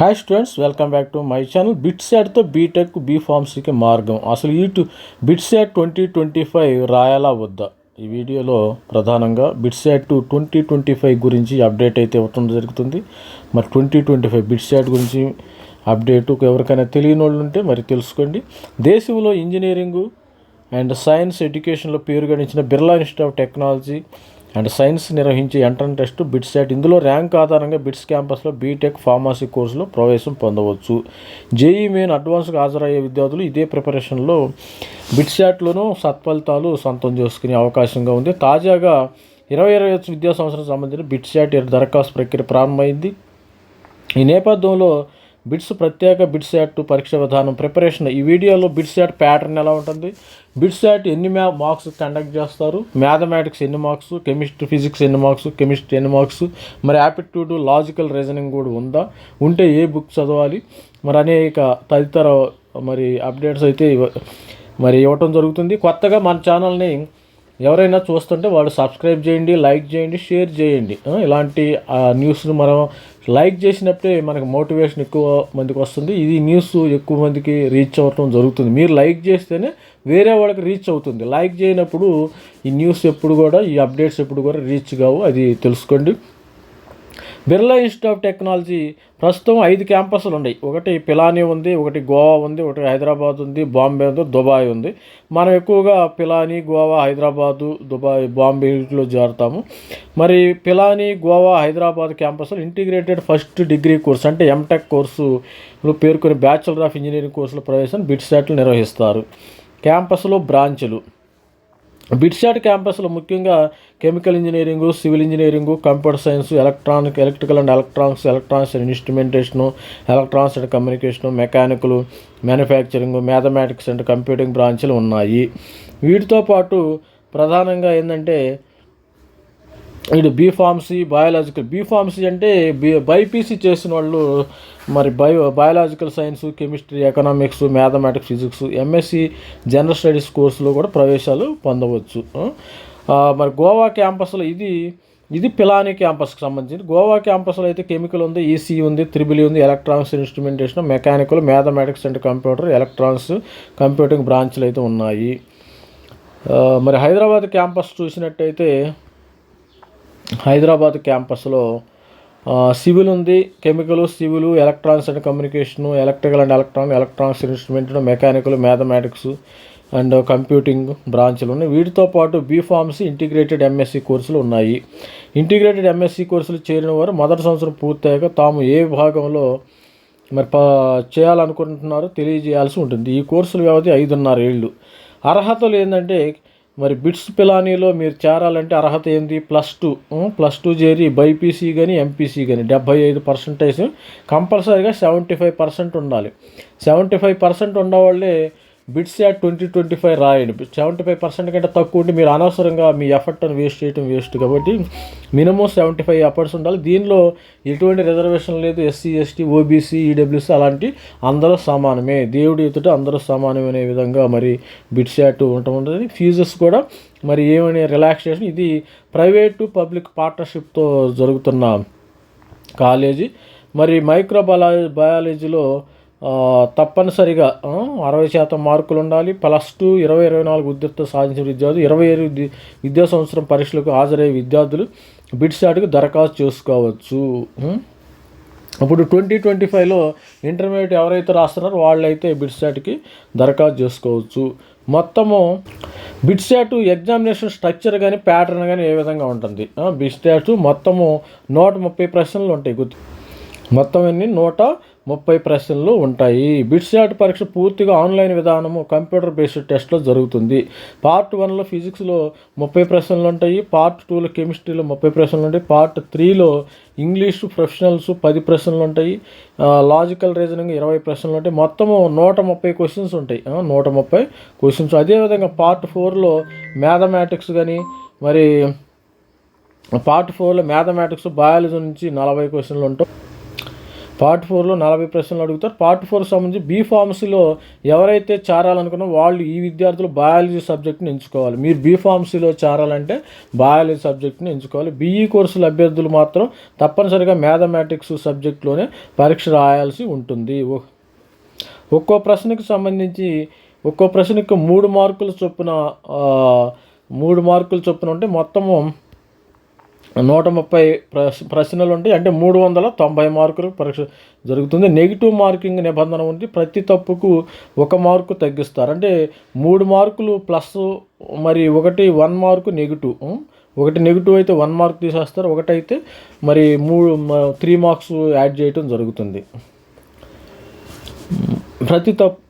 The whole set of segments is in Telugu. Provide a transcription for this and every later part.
Hi students welcome back to my channel బిట్సాట్తో B Tech B ఫార్మసీకి మార్గం. అసలు ఈ టు బిట్సాట్ ట్వంటీ ట్వంటీ ఫైవ్ రాయాలా వద్దా? ఈ వీడియోలో ప్రధానంగా బిట్సాట్ ట్వంటీ ట్వంటీ ఫైవ్ గురించి అప్డేట్ అయితే ఇవ్వటం జరుగుతుంది. మరి ట్వంటీ ట్వంటీ ఫైవ్ బిట్సాట్ గురించి అప్డేట్ ఎవరికైనా తెలియని వాళ్ళు ఉంటే మరి తెలుసుకోండి. దేశంలో ఇంజనీరింగు అండ్ సైన్స్ ఎడ్యుకేషన్లో పేరుగడించిన Birla institute of technology and science నిర్వహించే ఎంట్రన్స్ టెస్ట్ బిట్స్ సెట్ ఇందులో ర్యాంక్ ఆధారంగా బిట్స్ క్యాంపస్లో బీటెక్ ఫార్మసీ కోర్సులో ప్రవేశం పొందవచ్చు. జేఈ మెయిన్ అడ్వాన్స్గా హాజరయ్యే విద్యార్థులు ఇదే ప్రిపరేషన్లో బిట్ సెట్లోనూ సత్ఫలితాలు సొంతం చేసుకునే అవకాశంగా ఉంది. తాజాగా ఇరవై ఇరవై విద్యా సంవత్సరం సంబంధించిన బిట్ సెట్ దరఖాస్తు ప్రక్రియ ప్రారంభమైంది. ఈ నేపథ్యంలో బిట్స్ ప్రత్యేక బిట్స్ యాట్ పరీక్ష విధానం ప్రిపరేషన్. ఈ వీడియోలో బిట్స్ యాట్ ప్యాటర్న్ ఎలా ఉంటుంది? బిట్సాట్ ఎన్ని మ్యా మార్క్స్ కండక్ట్ చేస్తారు? మ్యాథమెటిక్స్ ఎన్ని మార్క్స్? కెమిస్ట్రీ ఫిజిక్స్ ఎన్ని మార్క్స్? కెమిస్ట్రీ ఎన్ని మార్క్స్? మరి యాప్టిట్యూడ్ లాజికల్ రీజనింగ్ కూడా ఉందా? ఉంటే ఏ బుక్ చదవాలి? మరి అనేక తదితర మరి అప్డేట్స్ అయితే మరి ఇవ్వటం జరుగుతుంది. కొత్తగా మన ఛానల్ని ఎవరైనా చూస్తుంటే వాళ్ళు సబ్స్క్రైబ్ చేయండి లైక్ చేయండి షేర్ చేయండి. ఇలాంటి ఆ, న్యూస్ను మనం లైక్ చేసినప్పుడే మనకు మోటివేషన్ ఎక్కువ మందికి వస్తుంది. ఇది న్యూస్ ఎక్కువ మందికి రీచ్ అవ్వటం జరుగుతుంది. మీరు లైక్ చేస్తేనే వేరే వాళ్ళకి రీచ్ అవుతుంది. లైక్ చేయనప్పుడు ఈ న్యూస్ ఎప్పుడు కూడా ఈ అప్డేట్స్ ఎప్పుడు కూడా రీచ్ కావు. అది తెలుసుకోండి. బిర్లా ఇన్స్టిట్యూట్ ఆఫ్ టెక్నాలజీ ప్రస్తుతం ఐదు క్యాంపస్లు ఉన్నాయి. ఒకటి పిలానీ ఉంది ఒకటి గోవా ఉంది ఒకటి హైదరాబాద్ ఉంది బాంబే ఉంది దుబాయ్ ఉంది. మనం ఎక్కువగా పిలానీ గోవా హైదరాబాదు దుబాయ్ బాంబేలో చేరుతాము. మరి పిలానీ గోవా హైదరాబాద్ క్యాంపస్లో ఇంటిగ్రేటెడ్ ఫస్ట్ డిగ్రీ కోర్స్ అంటే ఎంటెక్ కోర్సు పేర్కొని బ్యాచులర్ ఆఫ్ ఇంజనీరింగ్ కోర్సుల ప్రవేశం బిట్సాట్లు నిర్వహిస్తారు. క్యాంపస్లో బ్రాంచులు. బిడ్షాట్ క్యాంపస్లో ముఖ్యంగా chemical engineering civil engineering computer science electronic electrical and electronics electronics and instrumentation electronics and communication mechanical manufacturing mathematics and computing బ్రాంచ్లు ఉన్నాయి. వీటితో పాటు ప్రధానంగా ఏంటంటే ఇటు B Pharmacy biological B Pharmacy అంటే బి బైపీసీ చేసిన వాళ్ళు మరి bio biological science chemistry economics mathematics physics M Sc general studies కోర్సులో కూడా ప్రవేశాలు పొందవచ్చు. మరి గోవా క్యాంపస్లో ఇది ఇది పిలాని క్యాంపస్కి సంబంధించి గోవా క్యాంపస్లో అయితే కెమికల్ ఉంది ఈసీ ఉంది త్రిబిలి e ఉంది electronics instrumentation mechanical mathematics and computer electronics computing బ్రాంచ్లు అయితే ఉన్నాయి. మరి హైదరాబాద్ క్యాంపస్ చూసినట్టయితే హైదరాబాద్ క్యాంపస్లో సివిల్ ఉంది. Chemical civil electronics and communication electrical and electronic electronics instrument mechanical mathematics and computing బ్రాంచ్లు ఉన్నాయి. వీటితో పాటు బీఫార్మసీ ఇంటిగ్రేటెడ్ ఎంఎస్సి కోర్సులు ఉన్నాయి. ఇంటిగ్రేటెడ్ ఎంఎస్సి కోర్సులు చేరిన వారు మొదటి సంవత్సరం పూర్తయ్యాక తాము ఏ విభాగంలో మరి ప చేయాలనుకుంటున్నారో తెలియజేయాల్సి ఉంటుంది. ఈ కోర్సుల వ్యవధి ఐదున్నర ఏళ్ళు. అర్హతలు ఏంటంటే మరి బిట్స్ పిలానీలో మీరు చేరాలంటే అర్హత ఏంది? Plus two. ప్లస్ టూ చేరి బైపీసీ కానీ ఎంపీసీ కానీ డెబ్బై ఐదు పర్సెంటేజ్. కంపల్సరీగా సెవెంటీ ఫైవ్ పర్సెంట్ ఉండాలి. సెవెంటీ ఫైవ్ పర్సెంట్ ఉన్నవాళ్ళే bits at twenty twenty five రాయండి సెవెంటీ ఫైవ్ పర్సెంట్ కంటే తక్కువ ఉంటే మీరు అనవసరంగా మీ ఎఫర్ట్ అని వేస్ట్ చేయడం వేస్ట్ కాబట్టి మినిమం సెవెంటీ ఫైవ్ ఎఫర్ట్స్ ఉండాలి. దీనిలో ఎటువంటి రిజర్వేషన్ లేదు. ఎస్సీ ఎస్టీ ఓబీసీ ఈడబ్ల్యూసీ అలాంటి అందరూ సమానమే. దేవుడి ఎదుట అందరూ సమానమే అనే విధంగా మరి బిట్స్ యాట్ ఉండటం ఉంటుంది. ఫీజెస్ కూడా మరి ఏమనే రిలాక్సేషన్ ఇది ప్రైవేటు పబ్లిక్ పార్ట్నర్షిప్తో జరుగుతున్న కాలేజీ. మరి మైక్రో బయాలజీలో తప్పనిసరిగా అరవై శాతం మార్కులు ఉండాలి. ప్లస్ టూ ఇరవై ఇరవై నాలుగు ఉద్యోగ సాధించిన విద్యార్థులు ఇరవై ఏడు విద్యా సంవత్సరం పరీక్షలకు హాజరయ్యే విద్యార్థులు బిడ్సాట్కి దరఖాస్తు చేసుకోవచ్చు. అప్పుడు ఇప్పుడు ట్వంటీ ట్వంటీ ఫైవ్లో ఇంటర్మీడియట్ ఎవరైతే రాస్తున్నారో వాళ్ళైతే బిడ్సాట్కి దరఖాస్తు చేసుకోవచ్చు. మొత్తము బిడ్సాట్ ఎగ్జామినేషన్ స్ట్రక్చర్ కానీ ప్యాటర్న్ కానీ ఏ విధంగా ఉంటుంది? బిడ్సాట్ మొత్తము నూట ముప్పై ప్రశ్నలు ఉంటాయి. గుర్తు మొత్తం అన్ని నూట ముప్పై ప్రశ్నలు ఉంటాయి. బిట్సాట్ పరీక్ష పూర్తిగా ఆన్లైన్ విధానము కంప్యూటర్ బేస్డ్ టెస్ట్లో జరుగుతుంది. పార్ట్ వన్లో ఫిజిక్స్లో ముప్పై ప్రశ్నలు ఉంటాయి. పార్ట్ టూలో కెమిస్ట్రీలో ముప్పై ప్రశ్నలు ఉంటాయి. పార్ట్ త్రీలో ఇంగ్లీష్ ప్రొఫెషనల్స్ పది ప్రశ్నలు ఉంటాయి. లాజికల్ రీజనింగ్ ఇరవై ప్రశ్నలు ఉంటాయి. మొత్తము నూట ముప్పై క్వశ్చన్స్ ఉంటాయి. నూట ముప్పై క్వశ్చన్స్. అదేవిధంగా పార్ట్ ఫోర్లో మ్యాథమెటిక్స్ కానీ మరి పార్ట్ ఫోర్లో మ్యాథమెటిక్స్ బయాలజీ నుంచి నలభై క్వశ్చన్లు ఉంటాయి. పార్ట్ ఫోర్లో నలభై ప్రశ్నలు అడుగుతారు. పార్ట్ ఫోర్ సంబంధించి బీ ఫార్మసీలో ఎవరైతే చేరాలనుకున్నా వాళ్ళు ఈ విద్యార్థులు బయాలజీ సబ్జెక్ట్ని ఎంచుకోవాలి. మీరు బీ ఫార్మసీలో చేరాలంటే బయాలజీ సబ్జెక్ట్ని ఎంచుకోవాలి. బీఈ కోర్సుల అభ్యర్థులు మాత్రం తప్పనిసరిగా మ్యాథమెటిక్స్ సబ్జెక్ట్లోనే పరీక్ష రాయాల్సి ఉంటుంది. ఒ- ఒక్కో ప్రశ్నకు సంబంధించి ఒక్కో ప్రశ్నకు మూడు మార్కులు చొప్పున మూడు మార్కులు చొప్పున ఉంటే మొత్తము నూట ముప్పై ప్రశ్ ప్రశ్నలు ఉంటాయి అంటే మూడు వందల తొంభై మార్కులు పరీక్ష జరుగుతుంది. నెగిటివ్ మార్కింగ్ నిబంధన ఉంది. ప్రతి తప్పుకు ఒక మార్కు తగ్గిస్తారు. అంటే మూడు మార్కులు ప్లస్ మరి ఒకటి వన్ మార్కు నెగిటివ్. ఒకటి నెగిటివ్ అయితే వన్ మార్క్ తీసేస్తారు. ఒకటైతే మరి మూడు త్రీ మార్క్స్ యాడ్ చేయటం జరుగుతుంది. ప్రతి తప్పు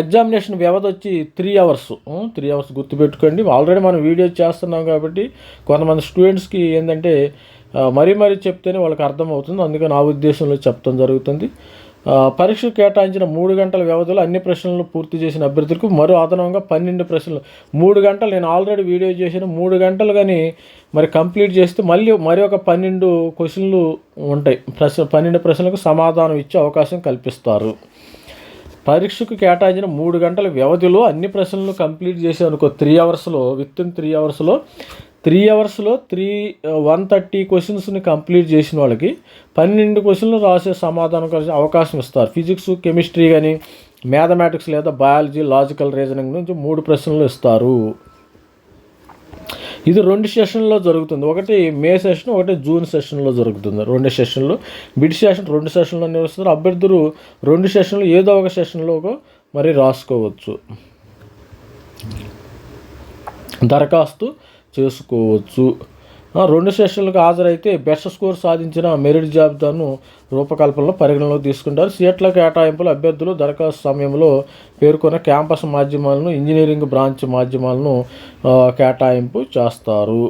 ఎగ్జామినేషన్ వ్యవధి వచ్చి త్రీ అవర్స్ త్రీ అవర్స్ గుర్తుపెట్టుకోండి. ఆల్రెడీ మనం వీడియో చేస్తున్నాం కాబట్టి కొంతమంది స్టూడెంట్స్కి ఏంటంటే మరీ మరీ చెప్తేనే వాళ్ళకి అర్థమవుతుంది. అందుకని నా ఉద్దేశంలో చెప్పడం జరుగుతుంది. పరీక్ష కేటాయించిన మూడు గంటల వ్యవధిలో అన్ని ప్రశ్నలను పూర్తి చేసిన అభ్యర్థులకు మరో అదనంగా పన్నెండు ప్రశ్నలు. మూడు గంటలు నేను ఆల్రెడీ వీడియో చేసిన మూడు గంటలు కానీ మరి కంప్లీట్ చేస్తే మళ్ళీ మరి ఒక పన్నెండు క్వశ్చన్లు ఉంటాయి. ప్రశ్న పన్నెండు ప్రశ్నలకు సమాధానం ఇచ్చే అవకాశం కల్పిస్తారు. పరీక్షకు కేటాయించిన మూడు గంటల వ్యవధిలో అన్ని ప్రశ్నలు కంప్లీట్ చేసాం అనుకో త్రీ అవర్స్లో విత్ ఇన్ త్రీ అవర్స్లో త్రీ అవర్స్లో త్రీ వన్ థర్టీ క్వశ్చన్స్ని కంప్లీట్ చేసిన వాళ్ళకి పన్నెండు క్వశ్చన్లు రాసే సమాధానం కలిసి అవకాశం ఇస్తారు. ఫిజిక్స్ కెమిస్ట్రీ కానీ మ్యాథమెటిక్స్ లేదా బయాలజీ లాజికల్ రీజనింగ్ నుంచి మూడు ప్రశ్నలు ఇస్తారు. ఇది రెండు సెషన్లో జరుగుతుంది. ఒకటి మే సెషన్ ఒకటి జూన్ సెషన్లో జరుగుతుంది. రెండు సెషన్లు బిడ్ సెషన్ రెండు సెషన్లో నిర్వహిస్తారు అభ్యర్థులు రెండు సెషన్లు ఏదో ఒక సెషన్లో మరి రాసుకోవచ్చు. దరఖాస్తు చేసుకోవచ్చు. రెండు సెషన్లకు హాజరైతే బెస్ట్ స్కోర్ సాధించిన మెరిట్ జాబితాను రూపకల్పనలో పరిగణలోకి తీసుకుంటారు. సీట్ల కేటాయింపులు అభ్యర్థులు దరఖాస్తు సమయంలో పేర్కొన్న క్యాంపస్ మాధ్యమాలను ఇంజనీరింగ్ బ్రాంచ్ మాధ్యమాలను కేటాయింపు చేస్తారు.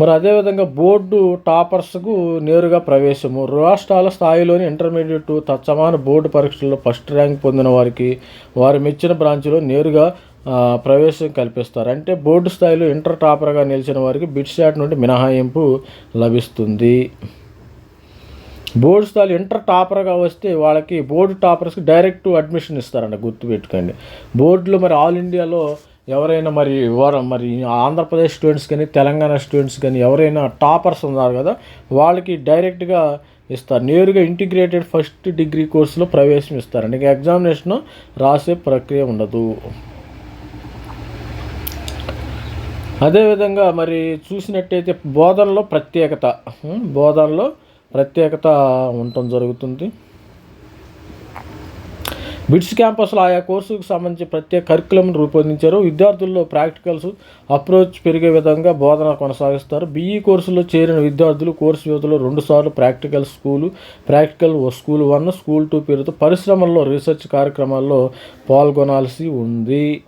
మరి అదేవిధంగా బోర్డు టాపర్స్కు నేరుగా ప్రవేశము. రాష్ట్రాల స్థాయిలోని ఇంటర్మీడియట్ తత్సమాన బోర్డు పరీక్షల్లో ఫస్ట్ ర్యాంక్ పొందిన వారికి వారు మెచ్చిన బ్రాంచ్లో నేరుగా ప్రవేశం కల్పిస్తారు. అంటే బోర్డు స్థాయిలో ఇంటర్ టాపర్గా నిలిచిన వారికి బిట్సాట్ నుండి మినహాయింపు లభిస్తుంది. బోర్డు స్థాయిలో ఇంటర్ టాపర్గా వస్తే వాళ్ళకి బోర్డు టాపర్స్కి డైరెక్ట్ అడ్మిషన్ ఇస్తారంట గుర్తుపెట్టుకోండి. బోర్డులో మరి ఆల్ ఇండియాలో ఎవరైనా మరి వారు మరి ఆంధ్రప్రదేశ్ స్టూడెంట్స్ కానీ తెలంగాణ స్టూడెంట్స్ కానీ ఎవరైనా టాపర్స్ ఉన్నారు కదా వాళ్ళకి డైరెక్ట్గా ఇస్తారు. నేరుగా ఇంటిగ్రేటెడ్ ఫస్ట్ డిగ్రీ కోర్సులో ప్రవేశం ఇస్తారండి ఇంకా ఎగ్జామినేషన్ రాసే ప్రక్రియ ఉండదు. అదేవిధంగా మరి చూసినట్టయితే బోధనలో ప్రత్యేకత. బోధనలో ప్రత్యేకత ఉండటం జరుగుతుంది. బిట్స్ క్యాంపస్లో ఆయా కోర్సుకు సంబంధించి ప్రత్యేక కరికులంను రూపొందించారు. విద్యార్థుల్లో ప్రాక్టికల్స్ అప్రోచ్ పెరిగే విధంగా బోధన కొనసాగిస్తారు. బీఈ కోర్సులో చేరిన విద్యార్థులు కోర్సు వ్యవధిలో రెండుసార్లు practical school practical school one school two పేరుతో పరిశ్రమల్లో రీసెర్చ్ కార్యక్రమాల్లో పాల్గొనాల్సి ఉంది.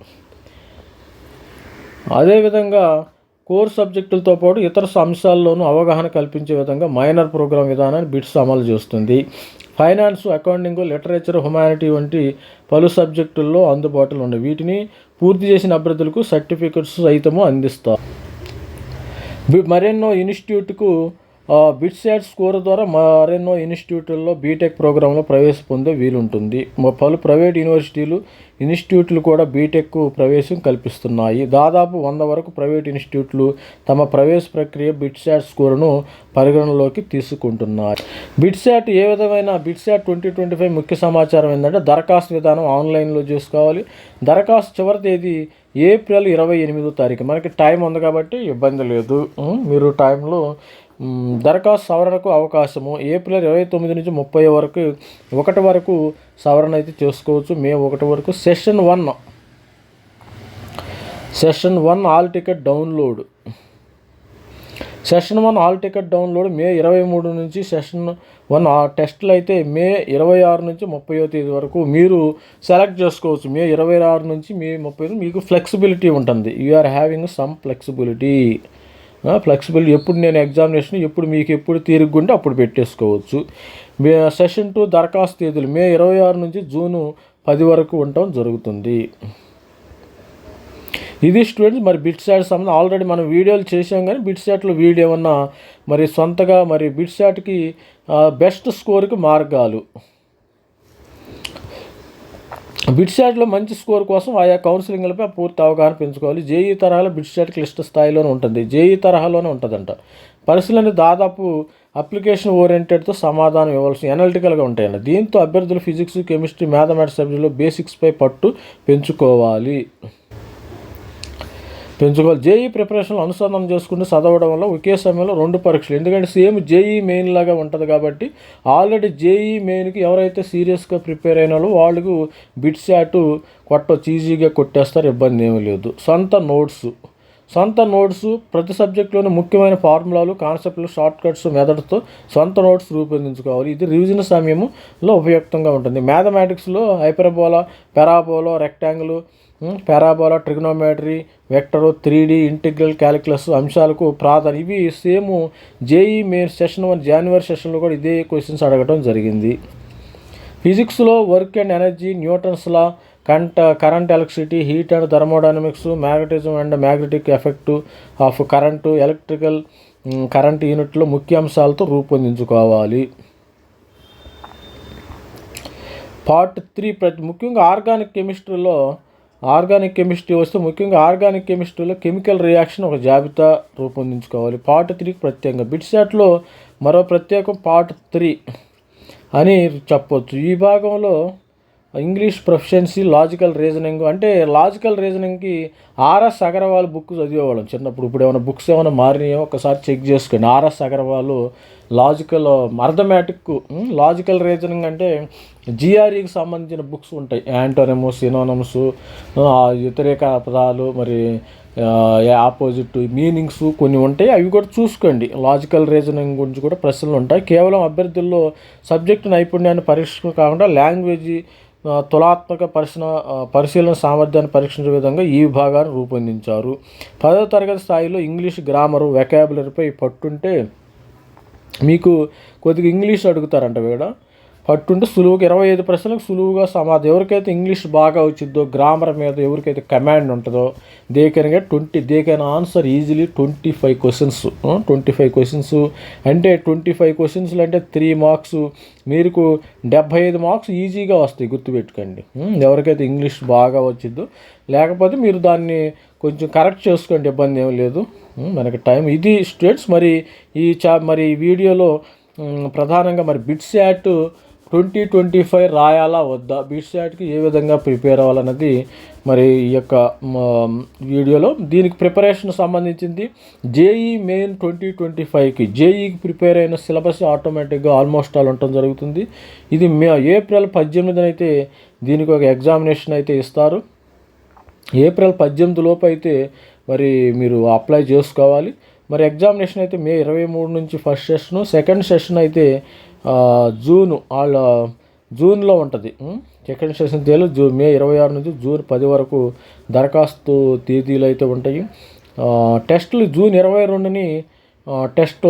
అదేవిధంగా కోర్ సబ్జెక్టులతో పాటు ఇతర అంశాల్లోనూ అవగాహన కల్పించే విధంగా మైనర్ ప్రోగ్రామ్ విధానాన్ని బిట్స్ అమలు చేస్తుంది. ఫైనాన్స్ అకౌంటింగ్ లిటరేచర్ హ్యుమానిటీ వంటి పలు సబ్జెక్టుల్లో అందుబాటులో ఉన్నాయి. వీటిని పూర్తి చేసిన అభ్యర్థులకు సర్టిఫికెట్స్ సైతము అందిస్తారు. మరెన్నో ఇన్స్టిట్యూట్కు బిట్సాట్ స్కోర్ ద్వారా మరెన్నో ఇన్స్టిట్యూట్లలో బీటెక్ ప్రోగ్రాంలో ప్రవేశ పొందే వీలుంటుంది. పలు ప్రైవేట్ యూనివర్సిటీలు ఇన్స్టిట్యూట్లు కూడా బీటెక్ ప్రవేశం కల్పిస్తున్నాయి. దాదాపు వంద వరకు ప్రైవేట్ ఇన్స్టిట్యూట్లు తమ ప్రవేశ ప్రక్రియ బిట్సాట్ స్కోరును పరిగణనలోకి తీసుకుంటున్నారు. బిట్సాట్ ఏ విధమైన బిట్సాట్ ట్వంటీ ట్వంటీ ఫైవ్ ముఖ్య సమాచారం ఏంటంటే దరఖాస్తు విధానం ఆన్లైన్లో చేసుకోవాలి. దరఖాస్తు చివరి తేదీ ఏప్రిల్ ఇరవై ఎనిమిదో తారీఖు. మనకి టైం ఉంది కాబట్టి ఇబ్బంది లేదు. మీరు టైంలో దరఖాస్తు సవరణకు అవకాశము. ఏప్రిల్ ఇరవై తొమ్మిది నుంచి ముప్పై వరకు ఒకటి వరకు సవరణ అయితే చేసుకోవచ్చు. మే ఒకటి వరకు session one. Session one hall ticket download. Session one hall ticket download May ఇరవై మూడు నుంచి సెషన్ వన్ టెస్ట్లు అయితే మే ఇరవై ఆరు నుంచి ముప్పై తేదీ వరకు మీరు సెలెక్ట్ చేసుకోవచ్చు. మే ఇరవై ఆరు నుంచి మే ముప్పై మీకు ఫ్లెక్సిబిలిటీ ఉంటుంది. You are having some flexibility flexible ఎప్పుడు నేను ఎగ్జామినేషన్ ఎప్పుడు మీకు ఎప్పుడు తీరుగుంటే అప్పుడు పెట్టేసుకోవచ్చు. మే సెషన్ టూ దరఖాస్తు తేదీలు మే ఇరవై ఆరు నుంచి జూను పది వరకు ఉండటం జరుగుతుంది. ఇది స్టూడెంట్స్ మరి బిట్ సాట్ సంబంధం ఆల్రెడీ మనం వీడియోలు చేసాం కానీ బిట్ సాట్లో వీడియో ఏమన్నా మరి సొంతగా మరి బిట్సాట్కి బెస్ట్ స్కోర్కి మార్గాలు. బిట్సాట్లో మంచి స్కోర్ కోసం ఆయా కౌన్సిలింగ్లపై పూర్తి అవగాహన పెంచుకోవాలి. జేఈ తరహాలో బిట్సాట్ క్లిష్ట స్థాయిలోనే ఉంటుంది. జేఈ తరహాలోనే ఉంటుందంట. పరిశీలన దాదాపు అప్లికేషన్ ఓరియంటెడ్తో సమాధానం ఇవ్వాల్సి ఎనలిటికల్గా ఉంటాయండి దీంతో అభ్యర్థులు ఫిజిక్స్ కెమిస్ట్రీ మ్యాథమెటిక్స్ సబ్జెక్టులో బేసిక్స్పై పట్టు పెంచుకోవాలి. పెంచుకోవాలి. జేఈ ప్రిపరేషన్లు అనుసంధానం చేసుకుంటూ చదవడం వల్ల ఒకే సమయంలో రెండు పరీక్షలు. ఎందుకంటే సేమ్ జేఈ మెయిన్ లాగా ఉంటుంది కాబట్టి ఆల్రెడీ జేఈ మెయిన్కి ఎవరైతే సీరియస్గా ప్రిపేర్ అయిన వాళ్ళు వాళ్ళకు బిట్స్ షాట్ కొట్టొచ్చు ఈజీగా కొట్టేస్తారు ఇబ్బంది ఏమీ లేదు. సొంత నోట్స్. సొంత నోట్స్ ప్రతి సబ్జెక్టులోని ముఖ్యమైన ఫార్ములాలు కాన్సెప్ట్లు షార్ట్ కట్స్ మెథడ్స్తో సొంత నోట్స్ రూపొందించుకోవాలి. ఇది రివిజన్ సమయంలో ఉపయుక్తంగా ఉంటుంది. మ్యాథమెటిక్స్లో hyperbola parabola rectangle parabola trigonometry vector three D integral calculus అంశాలకు ప్రాధాన్యం. ఇవి same JEE main session one జనవరి సెషన్లో కూడా ఇదే క్వశ్చన్స్ అడగడం జరిగింది. ఫిజిక్స్లో work and energy Newton's law కంట current electricity heat and thermodynamics magnetism and magnetic effect of current electrical current యూనిట్లో ముఖ్య అంశాలతో రూపొందించుకోవాలి. పార్ట్ త్రీ ప్రతి ముఖ్యంగా ఆర్గానిక్ కెమిస్ట్రీలో ఆర్గానిక్ కెమిస్ట్రీ వస్తే ముఖ్యంగా ఆర్గానిక్ కెమిస్ట్రీలో కెమికల్ రియాక్షన్ ఒక జాబితా రూపొందించుకోవాలి. పార్ట్ త్రీకి ప్రత్యేకంగా. బిట్సాట్లో మరో ప్రత్యేకం పార్ట్ త్రీ అని చెప్పొచ్చు. ఈ భాగంలో ఇంగ్లీష్ ప్రొఫిషియన్సీ లాజికల్ రీజనింగ్ అంటే లాజికల్ రీజనింగ్కి ఆర్ఎస్ అగర్వాల్ బుక్ చదివేవాళ్ళం చిన్నప్పుడు. ఇప్పుడు ఏమైనా బుక్స్ ఏమైనా మారినాయో ఒకసారి చెక్ చేసుకోండి. RS Agarwal logical arithmetic logical reasoning అంటే జిఆర్ఈకి సంబంధించిన బుక్స్ ఉంటాయి. యాంటోనము సినోనమ్స్ వ్యతిరేక పదాలు మరి ఆపోజిట్ మీనింగ్స్ కొన్ని ఉంటాయి. అవి కూడా చూసుకోండి. లాజికల్ రీజనింగ్ గురించి కూడా ప్రశ్నలు ఉంటాయి. కేవలం అభ్యర్థుల్లో సబ్జెక్టు నైపుణ్యాన్ని పరీక్ష కాకుండా లాంగ్వేజ్ తులాత్మక పరిశీలన పరిశీలన సామర్థ్యాన్ని పరీక్షించే విధంగా ఈ విభాగాన్ని రూపొందించారు. పదో తరగతి స్థాయిలో ఇంగ్లీష్ గ్రామరు వెకాబులరీపై పట్టుంటే మీకు కొద్దిగా ఇంగ్లీష్ అడుగుతారంట వీడ. పట్టుంటే సులువుగా ఇరవై ఐదు ప్రశ్నలకు సులువుగా సమాధానం. ఎవరికైతే ఇంగ్లీష్ బాగా వచ్చిందో గ్రామర్ మీద ఎవరికైతే కమాండ్ ఉంటుందో they can get twenty they can answer easily twenty five questions twenty five questions అంటే ట్వంటీ ఫైవ్ క్వశ్చన్స్లు అంటే త్రీ మార్క్స్ మీకు డెబ్భై ఐదు మార్క్స్ ఈజీగా వస్తాయి గుర్తుపెట్టుకోండి. ఎవరికైతే ఇంగ్లీష్ బాగా వచ్చిందో లేకపోతే మీరు దాన్ని కొంచెం కరెక్ట్ చేసుకోండి ఇబ్బంది ఏం లేదు. మనకి టైం ఇది స్టూడెంట్స్ మరి ఈ చా మరి ఈ వీడియోలో ప్రధానంగా మరి BITS at twenty twenty five రాయాలా వద్దా? బిట్స్ ఏ విధంగా ప్రిపేర్ అవ్వాలన్నది మరి ఈ యొక్క వీడియోలో. దీనికి ప్రిపరేషన్ సంబంధించింది జేఈ మెయిన్ ట్వంటీ ట్వంటీ ఫైవ్కి. జేఈకి ప్రిపేర్ అయిన సిలబస్ ఆటోమేటిక్గా ఆల్మోస్ట్ ఆల్ ఉండటం జరుగుతుంది. ఇది మే ఏప్రిల్ పద్దెనిమిదిన అయితే దీనికి ఒక ఎగ్జామినేషన్ అయితే ఇస్తారు. ఏప్రిల్ పద్దెనిమిది లోపు అయితే మరి మీరు అప్లై చేసుకోవాలి. మరి ఎగ్జామినేషన్ అయితే మే ఇరవై మూడు నుంచి ఫస్ట్ సెషన్. సెకండ్ సెషన్ అయితే జూన్ వాళ్ళ జూన్లో ఉంటుంది. సెకండ్ సెషన్ తేలు జూ మే ఇరవై ఆరు నుంచి జూన్ పది వరకు దరఖాస్తు తేదీలు అయితే ఉంటాయి. టెస్టులు జూన్ ఇరవై రెండుని టెస్ట్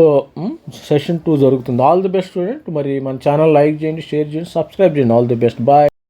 సెషన్ టూ జరుగుతుంది. ఆల్ ది బెస్ట్ స్టూడెంట్ మరి మన ఛానల్ లైక్ చేయండి షేర్ చేయండి సబ్స్క్రైబ్ చేయండి. All the best bye